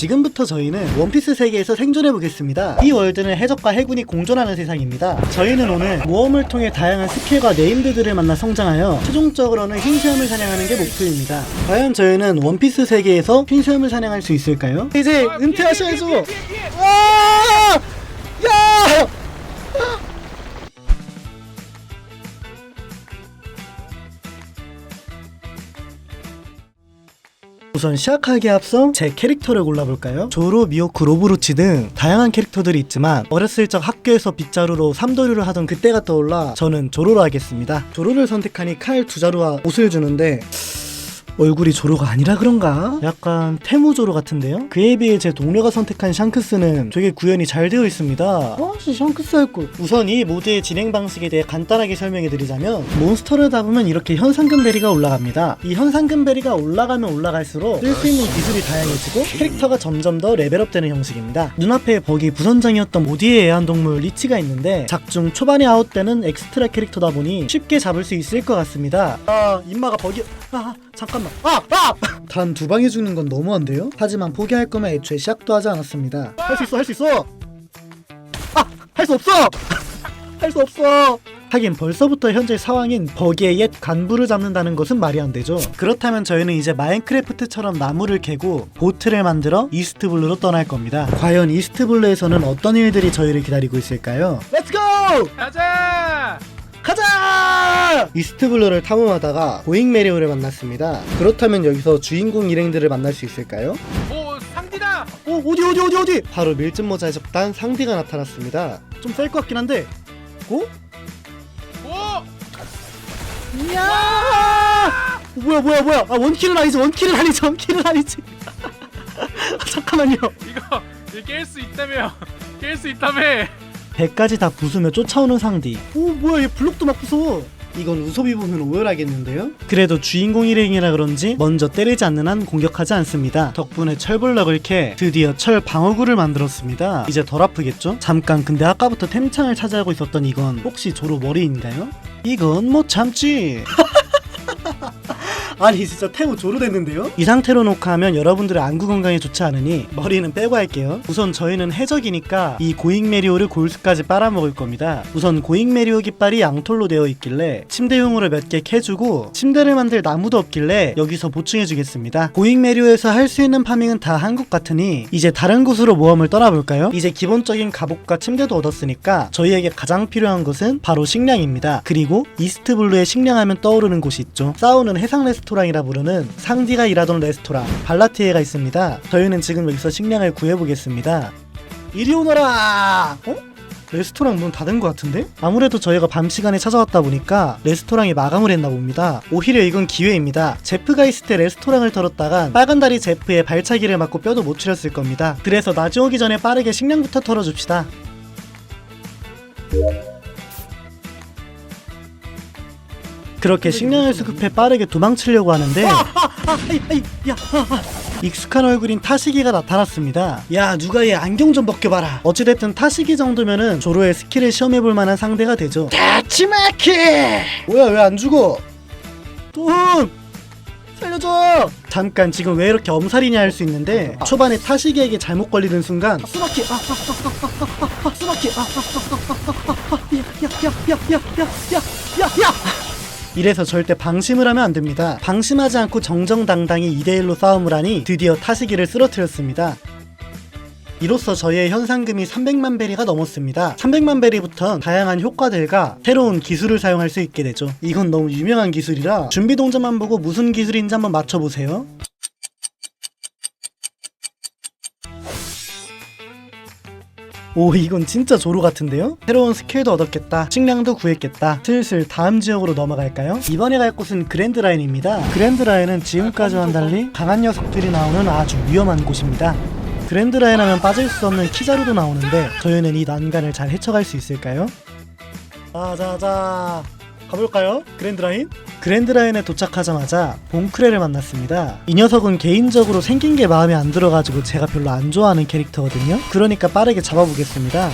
지금부터 저희는 원피스 세계에서 생존해 보겠습니다. 이 월드는 해적과 해군이 공존하는 세상입니다. 저희는 오늘 모험을 통해 다양한 스킬과 네임드들을 만나 성장하여 최종적으로는 흰수염을 사냥하는 게 목표입니다. 과연 저희는 원피스 세계에서 흰수염을 사냥할 수 있을까요? 이제 은퇴하셔야죠. 와! 야! 우선 시작하기에 앞서 제 캐릭터를 골라볼까요? 조로, 미호크, 로브로치 등 다양한 캐릭터들이 있지만 어렸을 적 학교에서 빗자루로 삼도류를 하던 그때가 떠올라 저는 조로로 하겠습니다. 조로를 선택하니 칼 두 자루와 옷을 주는데 얼굴이 조로가 아니라 그런가? 약간 테무조로 같은데요? 그에 비해 제 동료가 선택한 샹크스는 되게 구현이 잘 되어 있습니다. 어? 샹크스 할 걸. 우선 이 모드의 진행 방식에 대해 간단하게 설명해 드리자면 몬스터를 잡으면 이렇게 현상금 베리가 올라갑니다. 이 현상금 베리가 올라가면 올라갈수록 쓸 수 있는 기술이 다양해지고 캐릭터가 점점 더 레벨업되는 형식입니다. 눈앞에 버기 부선장이었던 모디의 애완동물 리치가 있는데 작중 초반에 아웃되는 엑스트라 캐릭터다 보니 쉽게 잡을 수 있을 것 같습니다. 아 임마가 버기 아 잠깐 만 아! 아! 단 두 방에 죽는 건 너무한데요? 하지만 포기할 거면 애초에 시작도 하지 않았습니다. 할 수 있어 할 수 있어 아! 할 수 없어! 할 수 없어! 하긴 벌써부터 현재 상황인 버기의 옛 간부를 잡는다는 것은 말이 안 되죠. 그렇다면 저희는 이제 마인크래프트처럼 나무를 캐고 보트를 만들어 이스트블루로 떠날 겁니다. 과연 이스트블루에서는 어떤 일들이 저희를 기다리고 있을까요? 렛츠고! 가자! 이스트블루를 탐험하다가 고잉 메리오를 만났습니다. 그렇다면 여기서 주인공 일행들을 만날 수 있을까요? 오 상디다! 어 어디 어디 어디 어디? 바로 밀짚 모자 해적단 상디가 나타났습니다. 좀 셀 것 같긴 한데. 오? 오! 이야! 뭐야 뭐야 뭐야? 아 원킬은 아니지 원킬은 아니지 원킬은 아니지. 잠깐만요. 이거 깰 수 있다며 깰 수 있다며 배까지 다 부수며 쫓아오는 상디. 오 뭐야 얘 블록도 막 부숴. 이건 우섭이 보면 오열하겠는데요? 그래도 주인공 일행이라 그런지 먼저 때리지 않는 한 공격하지 않습니다. 덕분에 철블럭을 캐 드디어 철 방어구를 만들었습니다. 이제 덜 아프겠죠? 잠깐 근데 아까부터 템창을 차지하고 있었던 이건 혹시 조로 머리인가요? 이건 못 참지. 아니 진짜 태우 조로 됐는데요? 이 상태로 녹화하면 여러분들의 안구 건강에 좋지 않으니 머리는 빼고 할게요. 우선 저희는 해적이니까 이 고잉 메리오를 골수까지 빨아먹을 겁니다. 우선 고잉 메리오 깃발이 양털로 되어 있길래 침대용으로 몇 개 캐주고 침대를 만들 나무도 없길래 여기서 보충해주겠습니다. 고잉 메리오에서 할 수 있는 파밍은 다 한 것 같으니 이제 다른 곳으로 모험을 떠나볼까요? 이제 기본적인 갑옷과 침대도 얻었으니까 저희에게 가장 필요한 것은 바로 식량입니다. 그리고 이스트 블루에 식량하면 떠오르는 곳이 있죠. 싸우는 해상 레스토랑이라 부르는 상디가 일하던 레스토랑 발라티에가 있습니다. 저희는 지금 여기서 식량을 구해보겠습니다. 이리 오너라! 어? 레스토랑 문 닫은 것 같은데? 아무래도 저희가 밤 시간에 찾아왔다 보니까 레스토랑이 마감을 했나 봅니다. 오히려 이건 기회입니다. 제프가 있을 때 레스토랑을 털었다간 빨간 다리 제프의 발차기를 맞고 뼈도 못 추렸을 겁니다. 그래서 낮이 오기 전에 빠르게 식량부터 털어줍시다. 그렇게 식량을 수급해 빠르게 도망치려고 하는데 익숙한 얼굴인 타시기가 나타났습니다. 야 누가 얘 안경 좀 벗겨봐라. 어찌됐든 타시기 정도면은 조로의 스킬을 시험해볼 만한 상대가 되죠. 다치마키! 뭐야 왜 안 죽어? 돈! 살려줘! 잠깐 지금 왜 이렇게 엄살이냐 할 수 있는데 초반에 타시기에게 잘못 걸리는 순간 스마키! 아, 아, 아, 아, 아, 아! 아, 아, 아, 아, 아, 아, 야, 야, 야, 야, 야, 야, 야, 야, 야! 이래서 절대 방심을 하면 안 됩니다. 방심하지 않고 정정당당히 2대1로 싸움을 하니 드디어 타시기를 쓰러뜨렸습니다. 이로써 저희의 현상금이 300만 베리가 넘었습니다. 300만 베리부턴 다양한 효과들과 새로운 기술을 사용할 수 있게 되죠. 이건 너무 유명한 기술이라 준비 동작만 보고 무슨 기술인지 한번 맞춰보세요. 오 이건 진짜 조로 같은데요? 새로운 스킬도 얻었겠다 식량도 구했겠다 슬슬 다음 지역으로 넘어갈까요? 이번에 갈 곳은 그랜드라인입니다 그랜드라인은 지금까지와는 달리 강한 녀석들이 나오는 아주 위험한 곳입니다 그랜드라인 하면 빠질 수 없는 키자루도 나오는데 저희는 이 난간을 잘 헤쳐갈 수 있을까요? 자자자 가볼까요? 그랜드라인? 그랜드라인에 도착하자마자 봉크레를 만났습니다. 이 녀석은 개인적으로 생긴 게 마음에 안 들어가지고 제가 별로 안 좋아하는 캐릭터거든요. 그러니까 빠르게 잡아보겠습니다.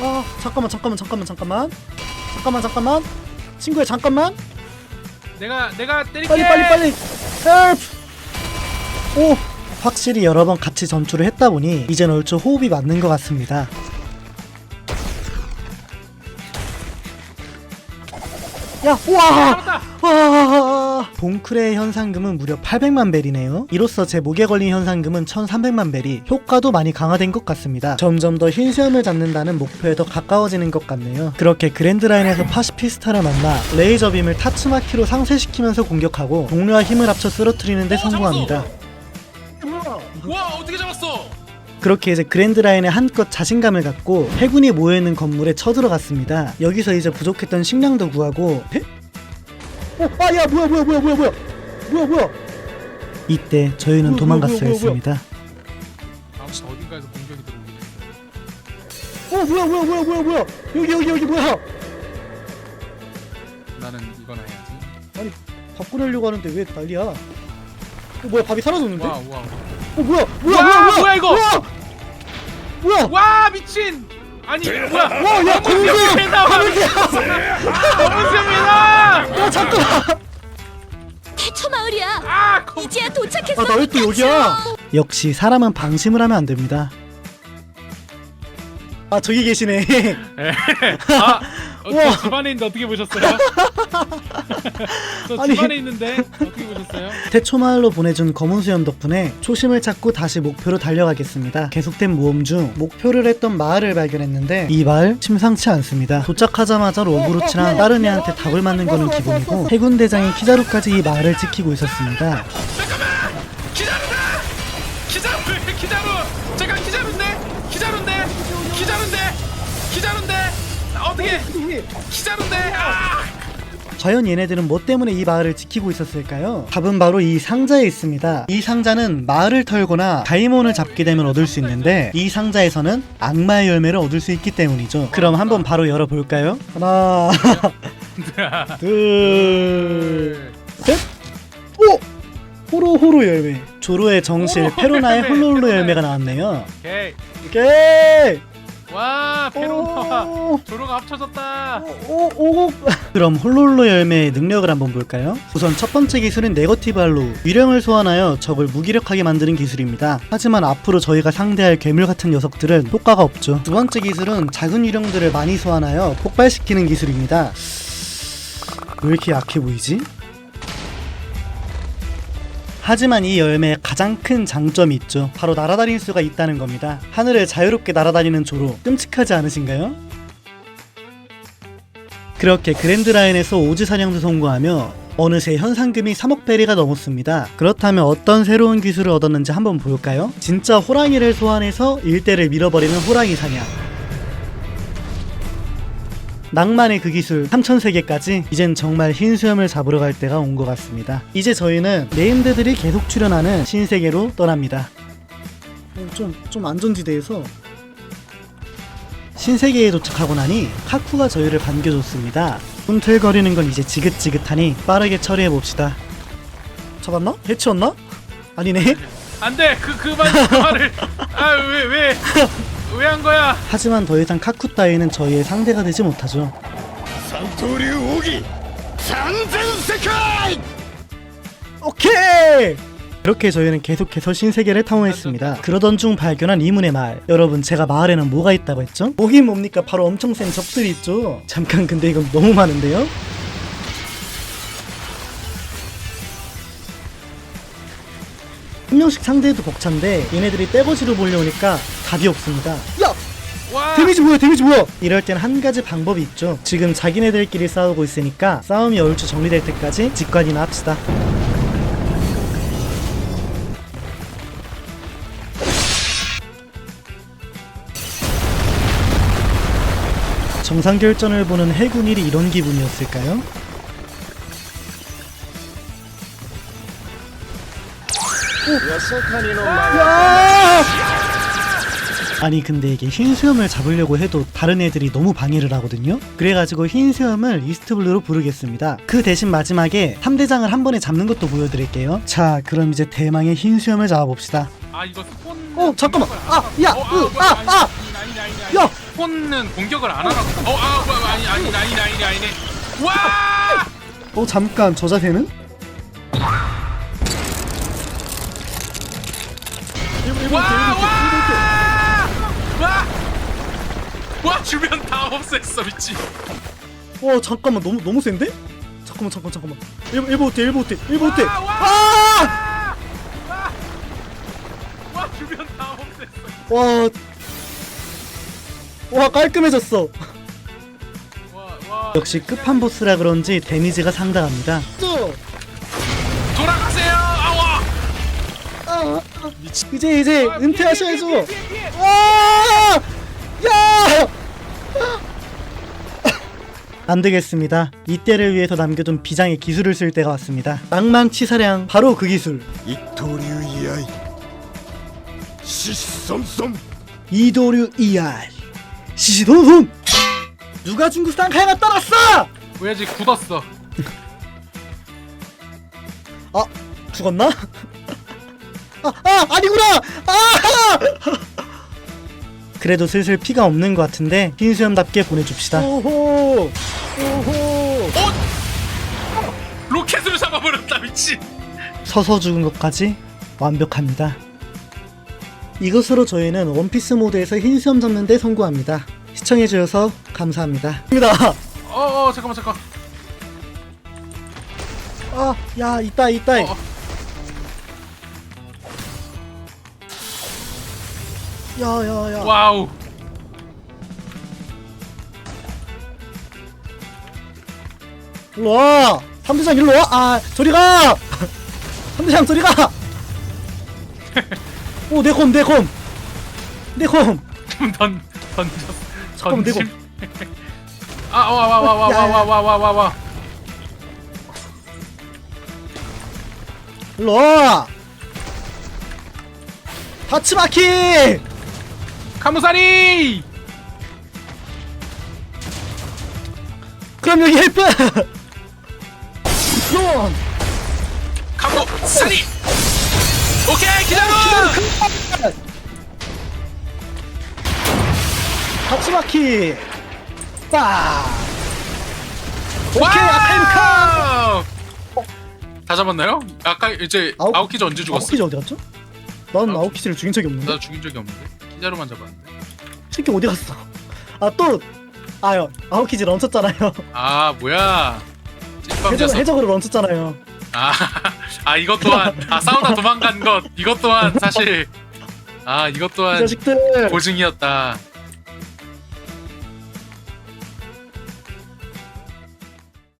아 잠깐만 잠깐만 잠깐만 잠깐만 잠깐만 잠깐만 친구야 잠깐만 내가 내가 때릴게 빨리 빨리 빨리 헬프 오 확실히 여러 번 같이 전투를 했다 보니 이젠 얼추 호흡이 맞는 것 같습니다. 야, 와! 잡았다. 와! 봉크레의 현상금은 무려 800만 벨이네요. 이로써 제 목에 걸린 현상금은 1300만 벨이 효과도 많이 강화된 것 같습니다. 점점 더 흰 수염을 잡는다는 목표에 더 가까워지는 것 같네요. 그렇게 그랜드라인에서 파시피스타를 만나 레이저빔을 타츠마키로 상쇄시키면서 공격하고 동료와 힘을 합쳐 쓰러뜨리는 데 어, 성공합니다. 와 어떻게 잡았어? 그렇게 이제 그랜드라인에 한껏 자신감을 갖고 해군이 모여있는 건물에 쳐들어갔습니다. 여기서 이제 부족했던 식량도 구하고 에? 어, 아, 야, 뭐야, 뭐야, 뭐야, 뭐야, 뭐야, 뭐야, 뭐야. 이때 저희는 뭐야, 도망갔어야 뭐야, 뭐야, 뭐야. 했습니다. 아무튼 어딘가에서 공격이 들어오긴 했어. 어, 뭐야, 뭐야, 뭐야, 뭐야, 뭐야. 여기, 여기, 여기 뭐야? 나는 이건 해야지. 바꾸려고 하는데 왜 난리야? 어, 뭐야, 밥이 사라졌는데? 와 와. 어, 뭐야, 뭐야, 와, 뭐야, 뭐야, 뭐야, 이거? 뭐야, 뭐야? 와 미친. 아니 뭐야? 와, 야. 검은 셈이 나. 야, 잠깐만. 대처 마을이야. 아 검. 이제야 도착했어. 아, 나 왜 또 여기야? 역시 사람은 방심을 하면 안 됩니다. 아, 저기 계시네. 아, 어, 우와. 저 집안에 있는데 어떻게 보셨어요? 저 아니. 집안에 있는데 어떻게 보셨어요? 태초 마을로 보내준 검은 수염 덕분에 초심을 찾고 다시 목표로 달려가겠습니다. 계속된 모험 중 목표를 했던 마을을 발견했는데 이 마을 심상치 않습니다. 도착하자마자 로브루치랑 다른 애한테 답을 맞는 거는 기본이고 해군 대장인 키자루까지 이 마을을 지키고 있었습니다. 어떻게? 기자루인데? 아! 과연 얘네들은 뭐 때문에 이 마을을 지키고 있었을까요? 답은 바로 이 상자에 있습니다. 이 상자는 마을을 털거나 다이몬을 잡게 되면 얻을 수 있는데 이 상자에서는 악마의 열매를 얻을 수 있기 때문이죠. 그럼 한번 바로 열어볼까요? 하나, 둘, 셋. 오! 호로호로 열매. 조로의 정실 페로나의 홀로홀로 열매가 나왔네요. 오케이. 오케이. 와, 페로나와 오. 조로가 합쳐졌다. 오, 오, 오. 그럼 홀로홀로 열매의 능력을 한번 볼까요? 우선 첫 번째 기술은 네거티브 할로우 위령을 소환하여 적을 무기력하게 만드는 기술입니다 하지만 앞으로 저희가 상대할 괴물 같은 녀석들은 효과가 없죠 두 번째 기술은 작은 위령들을 많이 소환하여 폭발시키는 기술입니다 왜 이렇게 약해 보이지? 하지만 이 열매의 가장 큰 장점이 있죠. 바로 날아다닐 수가 있다는 겁니다. 하늘을 자유롭게 날아다니는 조로 끔찍하지 않으신가요? 그렇게 그랜드라인에서 오지 사냥도 성공하며 어느새 현상금이 3억 베리가 넘었습니다. 그렇다면 어떤 새로운 기술을 얻었는지 한번 볼까요? 진짜 호랑이를 소환해서 일대를 밀어버리는 호랑이 사냥. 낭만의 그 기술 3000세계까지 이젠 정말 흰 수염을 잡으러 갈 때가 온 것 같습니다. 이제 저희는 네임드들이 계속 출연하는 신세계로 떠납니다. 좀, 좀 안전지대에서 신세계에 도착하고 나니 카쿠가 저희를 반겨줬습니다. 꿈틀거리는 건 이제 지긋지긋하니 빠르게 처리해 봅시다. 잡았나? 해치웠나? 아니네. 안돼, 그 그만 그 말을. 아왜 왜? 왜 왜 한 거야? 하지만 더 이상 카쿠 따위는 저희의 상대가 되지 못하죠. 산토류 오기 산전세카이! 오케이! 이렇게 저희는 계속해서 신세계를 탐험했습니다. 그러던 중 발견한 이문의 말. 여러분 제가 마을에는 뭐가 있다고 했죠? 뭐긴 뭡니까? 바로 엄청 센 적들이 있죠. 잠깐 근데 이건 너무 많은데요? 한 명씩 상대해도 벅찬데 얘네들이 떼거지로 몰려오니까 답이 없습니다. 야! 와. 데미지 뭐야 데미지 뭐야 이럴 땐 한 가지 방법이 있죠 지금 자기네들끼리 싸우고 있으니까 싸움이 얼추 정리될 때까지 직관이나 합시다 정상결전을 보는 해군 일이 이런 기분이었을까요? 아니 근데 이게 흰 수염을 잡으려고 해도 다른 애들이 너무 방해를 하거든요 그래가지고 흰 수염을 이스트블루로 부르겠습니다 그 대신 마지막에 3대장을 한 번에 잡는 것도 보여드릴게요 자 그럼 이제 대망의 흰 수염을 잡아봅시다 아 이거 스폰. 어, 잠깐만. 아, 야, 어, 으, 뭐야, 아, 아. 아니, 아니, 아니, 아니. 야! 스폰은 공격을 안 하라고. 어, 아, 뭐야, 아니, 아니, 아니, 아니, 아니네. 와! 어, 잠깐, 저 자세는? 일본 와. 와! 와! 와 주변 다 없앴어 미친. 와 잠깐만 너무 너무 센데? 잠깐만 잠깐만 잠깐만. 일본 일본 호텔 일본 호텔 일본 호텔. 와, 와! 아! 와! 와 주변 다 없앴어. 와. 와 깔끔해졌어. 와, 와. 역시 끝판 보스라 그런지 데미지가 상당합니다. 아, 이제 이제 아, 은퇴하셔야죠. 피해, 피해, 피해, 피해. 와! 야! 안 되겠습니다. 이때를 위해서 남겨둔 비장의 기술을 쓸 때가 왔습니다. 망망치사량 바로 그 기술. 一刀流居合獅子孫孫 이도류 ER 시시돈손 누가 중국 쌍칼가 떨었어? 오야지 굳었어. 아 죽었나? 아, 아 아니구나! 아! 그래도 슬슬 피가 없는 것 같은데 흰수염답게 보내줍시다. 오호! 오호! 로켓으로 잡아버렸다 미친. 서서 죽은 것까지 완벽합니다. 이것으로 저희는 원피스 모드에서 흰수염 잡는 데 성공합니다. 시청해주셔서 감사합니다. 입니다. 어, 어 잠깐만 잠깐. 아 야 있다 있다 어, 야야야 와우. 일로 와! 삼대장 일로 와! 아, 저리 가! 삼대장 저리 가! 오, 내 곰, 내 곰! 내 곰! 던 던졌어. 잠깐만, 던짐. 아, 와, 와, 와, 와, 야, 야. 와, 와, 와, 와, 와. 일로 와! 다츠마키! 카무사리! 그럼 여기 헬프! 론! 카무사리! 오케이, 기다려! 다츠마키! 빠! 오케이! 아카이카! 다 잡았나요? 아까 이제 아웃키즈 언제 죽었어? 아오키즈 어디 갔죠? 난 아오키즈를 죽인 적이 없는데? 나 죽인 적이 없는데 키자로만 잡았는데 새끼 어디 갔어? 아, 또! 아유, 아오키즈 멈췄잖아요. 아 뭐야 해적, 해적으로 멈췄잖아요. 아, 아 이것 또한 아 싸우다 도망간 것 이것 또한 사실 아 이것 이 또한 자식들! 고증이었다